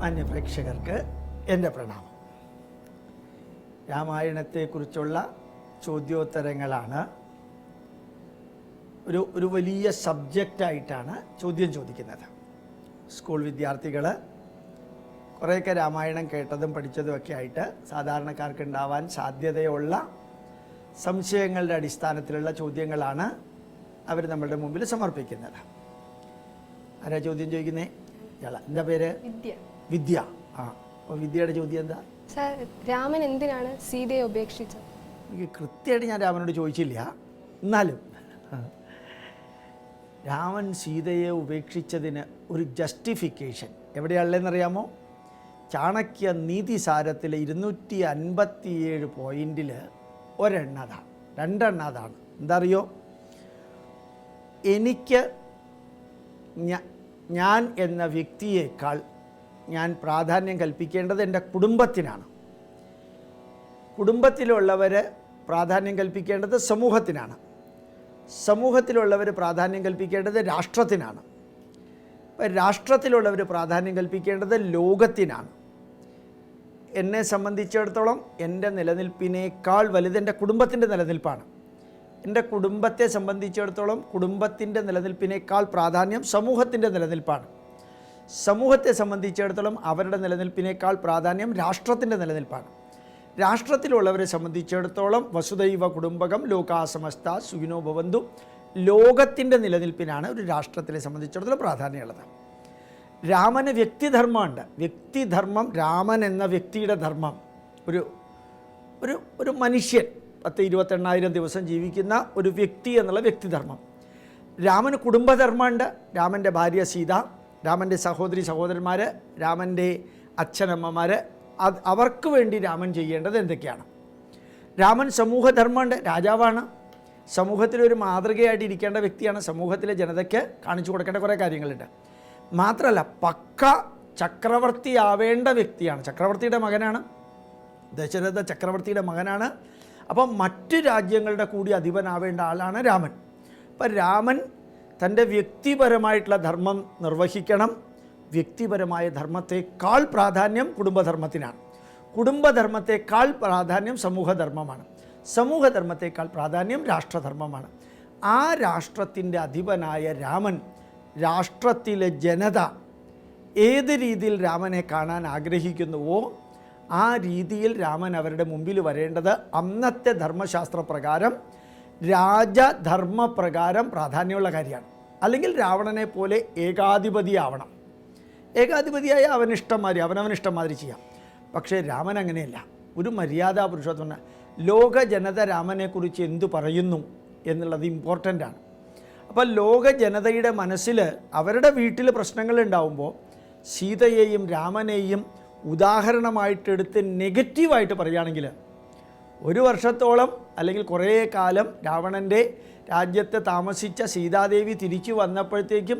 മാന്യ പ്രേക്ഷകർക്ക് എന്റെ പ്രണാമം. രാമായണത്തെക്കുറിച്ചുള്ള ചോദ്യോത്തരങ്ങളാണ്. ഒരു ഒരു വലിയ സബ്ജക്റ്റായിട്ടാണ് ചോദ്യം ചോദിക്കുന്നത്. സ്കൂൾ വിദ്യാർത്ഥികൾ കുറേയൊക്കെ രാമായണം കേട്ടതും പഠിച്ചതും ഒക്കെ ആയിട്ട് സാധാരണക്കാർക്ക് ഉണ്ടാവാൻ സാധ്യതയുള്ള സംശയങ്ങളുടെ അടിസ്ഥാനത്തിലുള്ള ചോദ്യങ്ങളാണ് അവർ നമ്മളുടെ മുമ്പിൽ സമർപ്പിക്കുന്നത്. ആരാ ചോദ്യം ചോദിക്കുന്നേ? എന്താ പേര്? വിദ്യ. ആ അപ്പോൾ വിദ്യയുടെ ചോദ്യം എന്താ? സാർ രാമൻ എന്തിനാണ് സീതയെ ഉപേക്ഷിച്ചത്? എനിക്ക് കൃത്യമായിട്ട് ഞാൻ രാമനോട് ചോദിച്ചില്ല. എന്നാലും രാമൻ സീതയെ ഉപേക്ഷിച്ചതിന് ഒരു ജസ്റ്റിഫിക്കേഷൻ എവിടെയാണുള്ളതെന്നറിയാമോ ചാണക്യ നീതിസാരത്തിലെ ഇരുന്നൂറ്റി അൻപത്തിയേഴ് പോയിന്റിൽ ഒരെണ്ണ അതാണ് രണ്ടെണ്ണ അതാണ്. എന്താ അറിയോ എനിക്ക് ഞാൻ എന്ന വ്യക്തിയേക്കാൾ ഞാൻ പ്രാധാന്യം കൽപ്പിക്കേണ്ടത് എന്റെ കുടുംബത്തിനാണ്. കുടുംബത്തിലുള്ളവർ പ്രാധാന്യം കൽപ്പിക്കേണ്ടത് സമൂഹത്തിനാണ്. സമൂഹത്തിലുള്ളവർ പ്രാധാന്യം കൽപ്പിക്കേണ്ടത് രാഷ്ട്രത്തിനാണ്. ഇപ്പം രാഷ്ട്രത്തിലുള്ളവർ പ്രാധാന്യം കൽപ്പിക്കേണ്ടത് ലോകത്തിനാണ്. എന്നെ സംബന്ധിച്ചിടത്തോളം എന്റെ നിലനിൽപ്പിനേക്കാൾ വലുത് എന്റെ കുടുംബത്തിന്റെ നിലനിൽപ്പാണ്. എന്റെ കുടുംബത്തെ സംബന്ധിച്ചിടത്തോളം കുടുംബത്തിന്റെ നിലനിൽപ്പിനേക്കാൾ പ്രാധാന്യം സമൂഹത്തിന്റെ നിലനിൽപ്പാണ്. സമൂഹത്തെ സംബന്ധിച്ചിടത്തോളം അവരുടെ നിലനിൽപ്പിനേക്കാൾ പ്രാധാന്യം രാഷ്ട്രത്തിന്റെ നിലനിൽപ്പാണ്. രാഷ്ട്രത്തിലുള്ളവരെ സംബന്ധിച്ചിടത്തോളം വസുദൈവ കുടുംബകം ലോകാസമസ്ത സുഖിനോ ഭവന്തു ലോകത്തിന്റെ നിലനിൽപ്പിനാണ് ഒരു രാഷ്ട്രത്തിനെ സംബന്ധിച്ചിടത്തോളം പ്രാധാന്യമുള്ളത്. രാമന് വ്യക്തിധർമ്മമുണ്ട്. വ്യക്തിധർമ്മം രാമൻ എന്ന വ്യക്തിയുടെ ധർമ്മം. ഒരു ഒരു ഒരു മനുഷ്യൻ പത്ത് ഇരുപത്തെണ്ണായിരം ദിവസം ജീവിക്കുന്ന ഒരു വ്യക്തി എന്നുള്ള വ്യക്തിധർമ്മം. രാമന് കുടുംബധർമ്മമുണ്ട്. രാമന്റെ ഭാര്യ സീത രാമന്റെ സഹോദരി സഹോദരന്മാർ രാമന്റെ അച്ഛനമ്മമാർ അവർക്ക് വേണ്ടി രാമൻ ചെയ്യേണ്ടത് എന്തൊക്കെയാണ്? രാമൻ സമൂഹധർമ്മമുണ്ട് രാജാവാണ്. സമൂഹത്തിലൊരു മാതൃകയായിട്ട് ഇരിക്കേണ്ട വ്യക്തിയാണ്. സമൂഹത്തിലെ ജനതയ്ക്ക് കാണിച്ചു കൊടുക്കേണ്ട കുറേ കാര്യങ്ങളുണ്ട്. മാത്രമല്ല പക്ക ചക്രവർത്തിയാവേണ്ട വ്യക്തിയാണ്. ചക്രവർത്തിയുടെ മകനാണ്. ദശരഥ ചക്രവർത്തിയുടെ മകനാണ്. അപ്പം മറ്റ് രാജ്യങ്ങളുടെ കൂടി അധിപനാവേണ്ട ആളാണ് രാമൻ. അപ്പം രാമൻ തന്റെ വ്യക്തിപരമായിട്ടുള്ള ധർമ്മം നിർവഹിക്കണം. വ്യക്തിപരമായ ധർമ്മത്തെക്കാൾ പ്രാധാന്യം കുടുംബധർമ്മത്തിനാണ്. കുടുംബധർമ്മത്തെക്കാൾ പ്രാധാന്യം സമൂഹധർമ്മമാണ്. സമൂഹധർമ്മത്തെക്കാൾ പ്രാധാന്യം രാഷ്ട്രധർമ്മമാണ്. ആ രാഷ്ട്രത്തിന്റെ അധിപനായ രാമൻ രാഷ്ട്രത്തിലെ ജനത ഏത് രീതിയിൽ രാമനെ കാണാൻ ആഗ്രഹിക്കുന്നുവോ ആ രീതിയിൽ രാമൻ അവരുടെ മുമ്പിൽ വരേണ്ടത് അന്നത്തെ ധർമ്മശാസ്ത്രപ്രകാരം രാജധർമ്മപ്രകാരം പ്രാധാന്യമുള്ള കാര്യമാണ്. അല്ലെങ്കിൽ രാവണനെ പോലെ ഏകാധിപതിയാവണം. ഏകാധിപതിയായ അവനിഷ്ടംമാതിരി അവനവനിഷ്ടംമാതിരി ചെയ്യാം. പക്ഷേ രാമൻ അങ്ങനെയല്ല. ഒരു മര്യാദാ പുരുഷോത്തമ ലോക ജനത രാമനെക്കുറിച്ച് എന്തു പറയുന്നു എന്നുള്ളത് ഇമ്പോർട്ടന്റ് ആണ്. അപ്പോൾ ലോക ജനതയുടെ മനസ്സിൽ അവരുടെ വീട്ടിൽ പ്രശ്നങ്ങൾ ഉണ്ടാവുമ്പോൾ സീതയെയും രാമനെയും ഉദാഹരണമായിട്ടെടുത്ത് നെഗറ്റീവായിട്ട് പറയുകയാണെങ്കിൽ ഒരു വർഷത്തോളം അല്ലെങ്കിൽ കുറേ കാലം രാവണന്റെ രാജ്യത്ത് താമസിച്ച സീതാദേവി തിരിച്ചു വന്നപ്പോഴത്തേക്കും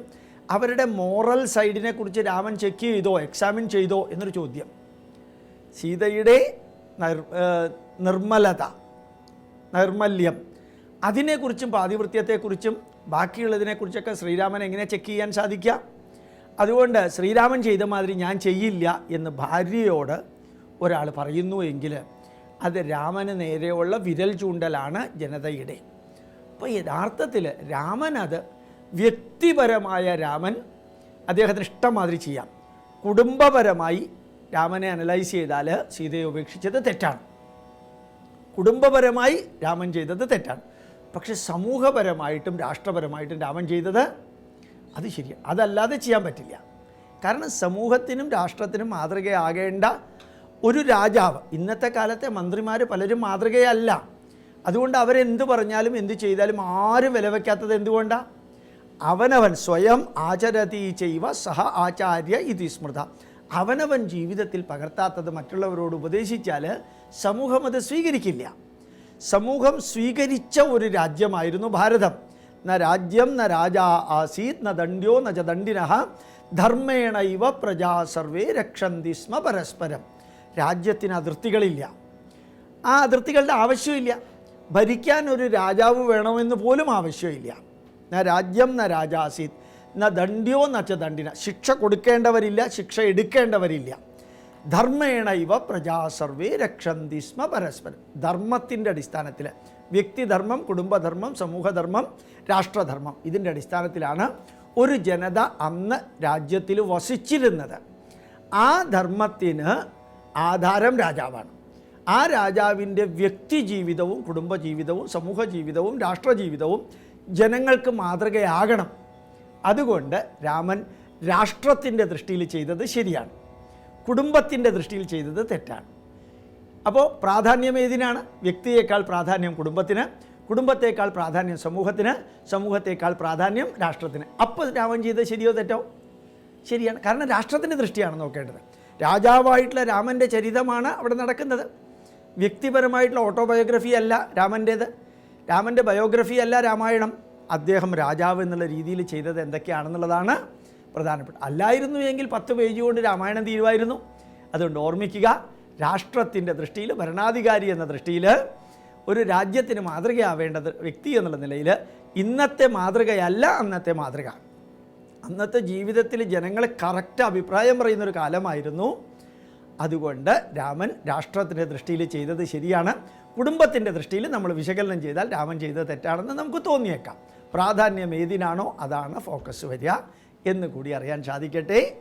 അവരുടെ മോറൽ സൈഡിനെ കുറിച്ച് രാമൻ ചെക്ക് ചെയ്തോ എക്സാമിൻ ചെയ്തോ എന്നൊരു ചോദ്യം. സീതയുടെ നിർ നിർമ്മലത നൈർമല്യം അതിനെക്കുറിച്ചും പാതിവൃത്യത്തെക്കുറിച്ചും ബാക്കിയുള്ളതിനെക്കുറിച്ചൊക്കെ ശ്രീരാമൻ എങ്ങനെ ചെക്ക് ചെയ്യാൻ സാധിക്കുക? അതുകൊണ്ട് ശ്രീരാമൻ ചെയ്ത മാതിരി ഞാൻ ചെയ്യില്ല എന്ന് ഭാര്യയോട് ഒരാൾ പറയുന്നു എങ്കിൽ അത് രാമന് നേരെയുള്ള വിരൽ ചൂണ്ടലാണ് ജനതയുടെ. അപ്പോൾ യഥാർത്ഥത്തിൽ രാമൻ അത് വ്യക്തിപരമായ രാമൻ അദ്ദേഹത്തിന് ഇഷ്ടം മാതിരി ചെയ്യാം. കുടുംബപരമായി രാമനെ അനലൈസ് ചെയ്താൽ സീതയെ ഉപേക്ഷിച്ചത് തെറ്റാണ്. കുടുംബപരമായി രാമൻ ചെയ്തത് തെറ്റാണ്. പക്ഷെ സമൂഹപരമായിട്ടും രാഷ്ട്രപരമായിട്ടും രാമൻ ചെയ്തത് അത് ശരിയാണ് അതല്ലാതെ ചെയ്യാൻ പറ്റില്ല. കാരണം സമൂഹത്തിനും രാഷ്ട്രത്തിനും മാതൃകയാകേണ്ട ഒരു രാജാവ്. ഇന്നത്തെ കാലത്തെ മന്ത്രിമാർ പലരും മാതൃകയല്ല. അതുകൊണ്ട് അവരെന്ത് പറഞ്ഞാലും എന്ത് ചെയ്താലും ആരും വില വയ്ക്കാത്തത് എന്തുകൊണ്ടാണ് അവനവൻ സ്വയം ആചരതി ചെയ്വ സഹ ആചാര്യ ഇതി സ്മൃത. അവനവൻ ജീവിതത്തിൽ പകർത്താത്തത് മറ്റുള്ളവരോട് ഉപദേശിച്ചാൽ സമൂഹം അത് സ്വീകരിക്കില്ല. സമൂഹം സ്വീകരിച്ച ഒരു രാജ്യമായിരുന്നു ഭാരതം. ന രാജ്യം ന രാജാ ആസീത് ന ദണ്ഡ്യോ ന ച ദണ്ഡിന. ധർമ്മേണ ഇവ പ്രജാ സർവേ രക്ഷന്തി സ്മ പരസ്പരം. രാജ്യത്തിന് അതിർത്തികളില്ല. ആ അതിർത്തികളുടെ ആവശ്യമില്ല. ഭരിക്കാൻ ഒരു രാജാവ് വേണമെന്ന് പോലും ആവശ്യമില്ല. ന രാജ്യം ന രാജാസീത് ന ദണ്ഡ്യോ നച്ച ദണ്ഡിന. ശിക്ഷ കൊടുക്കേണ്ടവരില്ല ശിക്ഷ എടുക്കേണ്ടവരില്ല. ധർമ്മേണ ഇവ പ്രജാ സർവേ രക്ഷന്തി സ്മ പരസ്പരം. ധർമ്മത്തിന്റെ അടിസ്ഥാനത്തിൽ വ്യക്തിധർമ്മം കുടുംബധർമ്മം സമൂഹധർമ്മം രാഷ്ട്രധർമ്മം ഇതിന്റെ അടിസ്ഥാനത്തിലാണ് ഒരു ജനത അന്ന് രാജ്യത്തിൽ വസിച്ചിരുന്നത്. ആ ധർമ്മത്തിന് ആധാരം രാജാവാണ്. ആ രാജാവിന്റെ വ്യക്തി ജീവിതവും കുടുംബ ജീവിതവും സമൂഹ ജീവിതവും രാഷ്ട്രജീവിതവും ജനങ്ങൾക്ക് മാതൃകയാകണം. അതുകൊണ്ട് രാമൻ രാഷ്ട്രത്തിന്റെ ദൃഷ്ടിയിൽ ചെയ്തത് ശരിയാണ്. കുടുംബത്തിന്റെ ദൃഷ്ടിയിൽ ചെയ്തത് തെറ്റാണ്. അപ്പോൾ പ്രാധാന്യം ഏതിനാണ്? വ്യക്തിയേക്കാൾ പ്രാധാന്യം കുടുംബത്തിന് കുടുംബത്തേക്കാൾ പ്രാധാന്യം സമൂഹത്തിന് സമൂഹത്തേക്കാൾ പ്രാധാന്യം രാഷ്ട്രത്തിന്. അപ്പോൾ രാമൻ ചെയ്തത് ശരിയോ തെറ്റോ? ശരിയാണ്. കാരണം രാഷ്ട്രത്തിന്റെ ദൃഷ്ടിയാണ് നോക്കേണ്ടത്. രാജാവായിട്ടുള്ള രാമന്റെ ചരിതമാണ് അവിടെ നടക്കുന്നത്. വ്യക്തിപരമായിട്ടുള്ള ഓട്ടോബയോഗ്രഫി അല്ല രാമന്റേത് രാമന്റെ ബയോഗ്രഫി അല്ല രാമായണം. അദ്ദേഹം രാജാവ് എന്നുള്ള രീതിയിൽ ചെയ്തത് എന്തൊക്കെയാണെന്നുള്ളതാണ് പ്രധാനപ്പെട്ട. അല്ലായിരുന്നു എങ്കിൽ പത്ത് പേജ് കൊണ്ട് രാമായണം തീരുമായിരുന്നു. അതുകൊണ്ട് ഓർമ്മിക്കുക രാഷ്ട്രത്തിന്റെ ദൃഷ്ടിയിൽ ഭരണാധികാരി എന്ന ദൃഷ്ടിയിൽ ഒരു രാജ്യത്തിന് മാതൃകയാവേണ്ടത് വ്യക്തി എന്നുള്ള നിലയിൽ ഇന്നത്തെ മാതൃകയല്ല അന്നത്തെ മാതൃക. അന്നത്തെ ജീവിതത്തിൽ ജനങ്ങളെ കറക്റ്റ് അഭിപ്രായം പറയുന്നൊരു കാലമായിരുന്നു. അതുകൊണ്ട് രാമൻ രാഷ്ട്രത്തിന്റെ ദൃഷ്ടിയിൽ ചെയ്തത് ശരിയാണ്. കുടുംബത്തിന്റെ ദൃഷ്ടിയിൽ നമ്മൾ വിശകലനം ചെയ്താൽ രാമൻ ചെയ്തത് തെറ്റാണെന്ന് നമുക്ക് തോന്നിയേക്കാം. പ്രാധാന്യം ഏതിനാണോ അതാണ് ഫോക്കസ് വരിക എന്ന് കൂടി അറിയാൻ സാധിക്കട്ടെ.